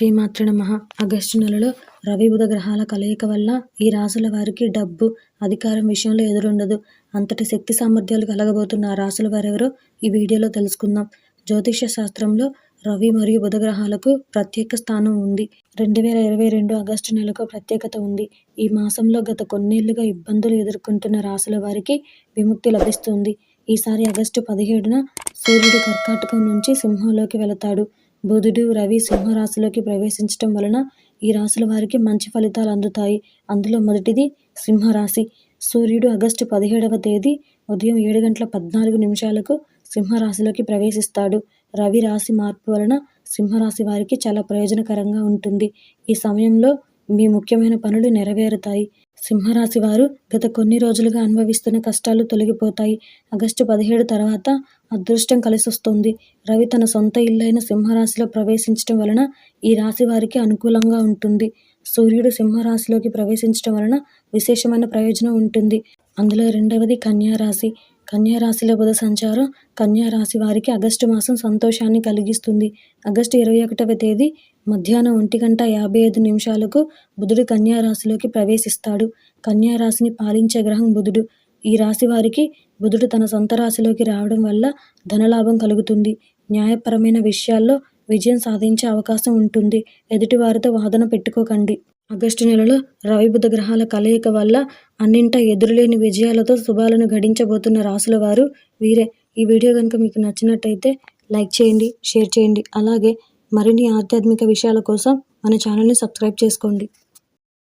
శ్రీమాత్ర మహా ఆగస్టు నెలలో రవి బుధ గ్రహాల కలయిక వల్ల ఈ రాశుల వారికి డబ్బు అధికారం విషయంలో ఎదురుండదు. అంతటి శక్తి సామర్థ్యాలు కలగబోతున్న ఆ రాశుల వారెవరో ఈ వీడియోలో తెలుసుకుందాం. జ్యోతిష్య శాస్త్రంలో రవి మరియు బుధ గ్రహాలకు ప్రత్యేక స్థానం ఉంది. రెండు వేల ఇరవై రెండు ఆగస్టు నెలకు ప్రత్యేకత ఉంది. ఈ మాసంలో గత కొన్నేళ్ళుగా ఇబ్బందులు ఎదుర్కొంటున్న రాశుల వారికి విముక్తి లభిస్తుంది. ఈసారి ఆగస్టు పదిహేడున సూర్యుడు కర్కాటకం నుంచి సింహంలోకి వెళతాడు. బుధుడు రవి సింహరాశిలోకి ప్రవేశించటం వలన ఈ రాశుల వారికి మంచి ఫలితాలు అందుతాయి. అందులో మొదటిది సింహరాశి. సూర్యుడు ఆగస్టు పదిహేడవ తేదీ ఉదయం ఏడు గంటల పద్నాలుగు నిమిషాలకు సింహరాశిలోకి ప్రవేశిస్తాడు. రవి రాశి మార్పు వలన సింహరాశి వారికి చాలా ప్రయోజనకరంగా ఉంటుంది. ఈ సమయంలో మీ ముఖ్యమైన పనులు నెరవేరుతాయి. సింహరాశి వారు గత కొన్ని రోజులుగా అనుభవిస్తున్న కష్టాలు తొలగిపోతాయి. ఆగస్టు పదిహేడు తర్వాత అదృష్టం కలిసొస్తుంది. రవి తన సొంత ఇల్లైన సింహరాశిలో ప్రవేశించడం వలన ఈ రాశి వారికి అనుకూలంగా ఉంటుంది. సూర్యుడు సింహరాశిలోకి ప్రవేశించడం వలన విశేషమైన ప్రయోజనం ఉంటుంది. అందులో రెండవది కన్యారాశి కన్యారాశిలో బుధ సంచారం కన్యారాశి వారికి ఆగస్టు మాసం సంతోషాన్ని కలిగిస్తుంది. ఆగస్టు ఇరవై ఒకటవ తేదీ మధ్యాహ్నం ఒంటి గంట యాభై ఐదు నిమిషాలకు బుధుడు కన్యారాశిలోకి ప్రవేశిస్తాడు. కన్యారాశిని పాలించే గ్రహం బుధుడు. ఈ రాశి వారికి బుధుడు తన సొంత రాశిలోకి రావడం వల్ల ధనలాభం కలుగుతుంది. న్యాయపరమైన విషయాల్లో విజయం సాధించే అవకాశం ఉంటుంది. ఎదుటివారితో వాదన పెట్టుకోకండి. ఆగస్టు నెలలో రవి బుధ గ్రహాల కలయిక వల్ల అన్నింటా ఎదురులేని విజయాలతో శుభాలను గడించబోతున్న రాసుల వారు వీరే. ఈ వీడియో కనుక మీకు నచ్చినట్టయితే లైక్ చేయండి షేర్ చేయండి. అలాగే మరిన్ని ఆధ్యాత్మిక విషయాల కోసం మన ఛానల్ని సబ్స్క్రైబ్ చేసుకోండి.